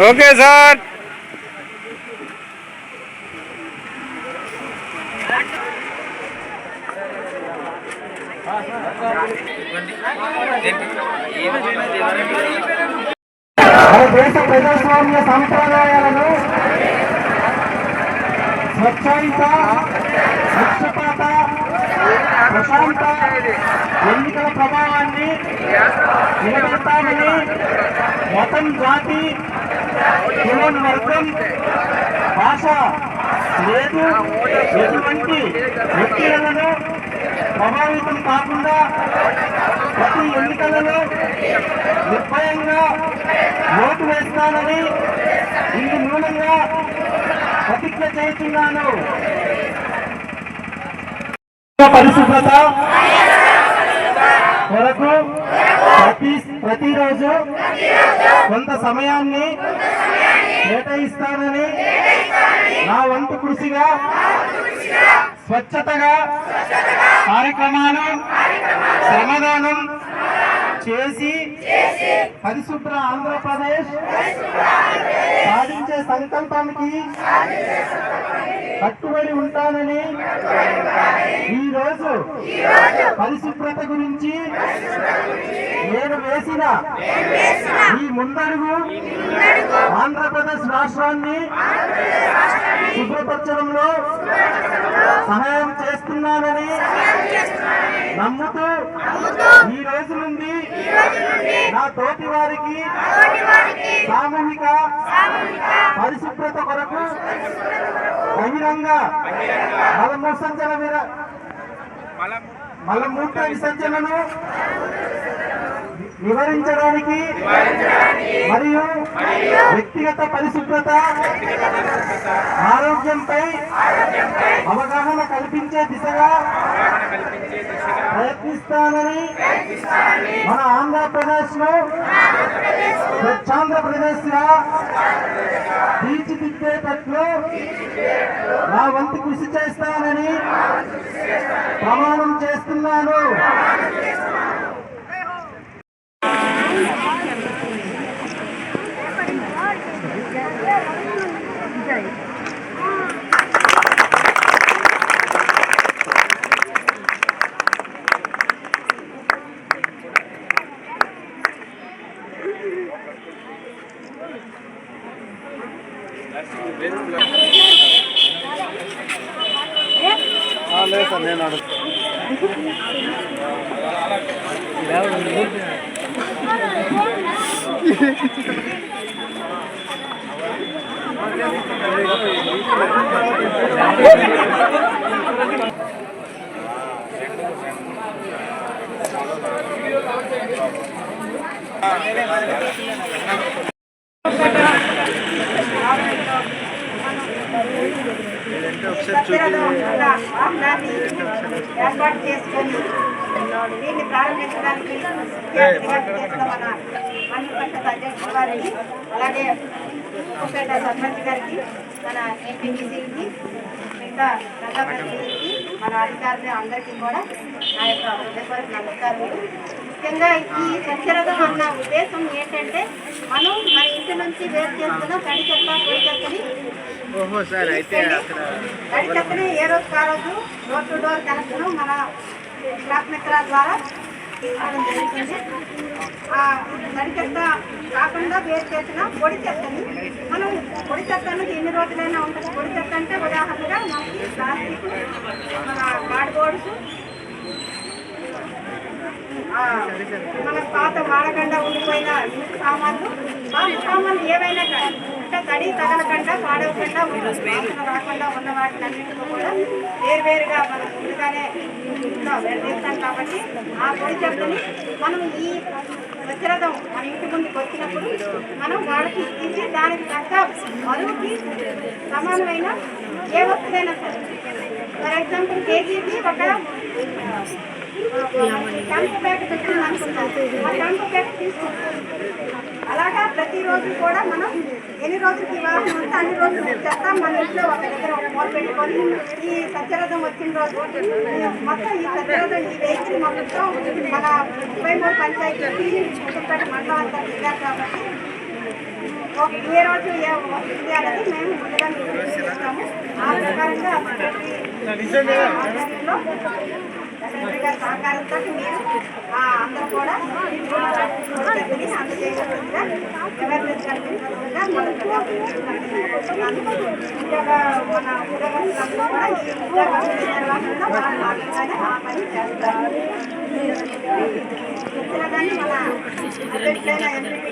Okay sir. మన దేశ ప్రజాస్వామ్య సంప్రదాయాలను స్వచ్ఛాయుత పక్షపాత ప్రశాంత ఎన్నికల ప్రభావాన్ని నిలబెడతామని మతం జాతి కులం వర్గం భాష లేదు ఎటువంటి వ్యక్తులను ప్రభావితం కాకుండా ప్రతి ఎన్నికలలో నిర్భయంగా ఓటు వేస్తానని ఇందు మూలంగా ప్రతిజ్ఞ చేస్తున్నాను. పరిశుభ్రత కొరకు ప్రతి ప్రతిరోజు కొంత సమయాన్ని కేటాయిస్తానని నా వంతు కృషిగా స్వచ్ఛతగా కార్యక్రమాలు శ్రమదానం చేసి పరిశుభ్ర ఆంధ్రప్రదేశ్ సాధించే సంకల్పానికి కట్టుబడి ఉంటానని ఈ రోజు పరిశుభ్రత గురించి వేసిన ఈ ముందడుగు ఆంధ్రప్రదేశ్ రాష్ట్రాన్ని శుభ్రపరచడంలో సహాయం చేస్తున్నానని నమ్ముతూ ఈ రోజు నుండి నా తోటి వారికి సామూహిక పరిశుభ్రత కొరకు బహిరంగ మలమూసంజన విర మలమూత్ర విసర్జనను నివారించడానికి మరియు వ్యక్తిగత పరిశుభ్రత ఆరోగ్యంపై అవగాహన కల్పించే దిశగా ప్రయత్నిస్తానని మన ఆంధ్రప్రదేశ్లో స్వచ్ఛాంధ్రప్రదేశ్గా తీర్చిదిద్దేటట్లు నా వంతు కృషి చేస్తానని ప్రమాణం చేస్తున్నాను. లేదు సార్ నేను ఆహ్లాది ఏర్పాటు చేసుకొని దీన్ని ప్రారంభించడానికి మండల అధ్యక్షుల గారికి అలాగే ఉప్పుపేట సర్పంచ్ గారికి మన ఎంపీటీసీకి ఇంకా ప్రజాప్రతినిధికి మన అధికారులు అందరికీ కూడా నా యొక్క హృదయపూర్వక నమస్కారాలు. ముఖ్యంగా ఈ స్వచ్ఛరథం అన్న ఉద్దేశం ఏంటంటే మనం మన ఇంటి నుంచి వేరు చేస్తున్న తడి చెత్త చెత్తని ఓహో సార్ అయితే అక్కడ చెత్తని ఏ రోజు ఆ రోజు డోర్ టు డోర్ కలెక్షన్ మన క్లాస్ మిత్రాల ద్వారా తీసుకోవడం జరుగుతుంది ఆ తడి చెత్త కాకుండా వేరు చేసిన పొడి చెత్తని మనం పొడి చెత్త అనేది ఎన్ని రోజులైనా ఉంటుంది పొడి చెత్త అంటే ఉదాహరణగా మనకి ప్లాస్టిక్ మన కార్డ్బోర్డ్స్ మన పాత వాడకుండా ఉండిపోయిన సామాన్లు పాత సామాన్లు ఏవైనా కానీ అంటే తడి తగలకుండా పాడవకుండా రాకుండా ఉన్న వాటిని కూడా వేరువేరుగా మనం ముందుగానే ఇంట్లో వెళ్ళిస్తాం కాబట్టి ఆ పొడి చెత్తని మనం ఈ వజ్రదం మన ఇంటి ముందుకు వచ్చినప్పుడు మనం వాళ్ళకి ఇచ్చి దానికి తగ్గ మరువుకి సమానమైన ఏ వస్తువైనా సరే ఫర్ ఎగ్జాంపుల్ కేజీకి ఒక టంపు బ్యాగ్ పెట్టింది అనుకుంటాం ఆ టంపు బ్యాగ్ తీసుకుంటాం అలాగా ప్రతిరోజు కూడా మనం ఎన్ని రోజులకి వివాహం ఉంటే అన్ని రోజులు చెప్తాం మన ఇంట్లో ఒక దగ్గర ఒక మూల పెట్టుకొని ఈ సత్యరథం వచ్చిన రోజు మొత్తం ఈ సత్యరథం ఈ వెహికల్ మొత్తం మన ముప్పై మూడు పంచాయతీ మండలం అంతా తిరిగారు కాబట్టి ఏ రోజు ఏ వస్తుంది అనేది మేము ముందుగా నిర్ణయిస్తాము ఆ ప్రకారంగా సెక్రటరీ ఆధ్వర్యంలో సెక్రటరీ గారి సహకారంతో మీరు ఆ, అందరూ కూడా అందజేయవలసిందిగా అవేర్నెస్ కల్పించవలసిందిగా ఉద్యోగ మన ఉద్యోగస్తులందరూ కూడా ఈ ఉద్యోగ నిర్వహణలో భాగంగానే ఆ పని చేస్తారు మన అధ్యక్షులైన ఎంపీ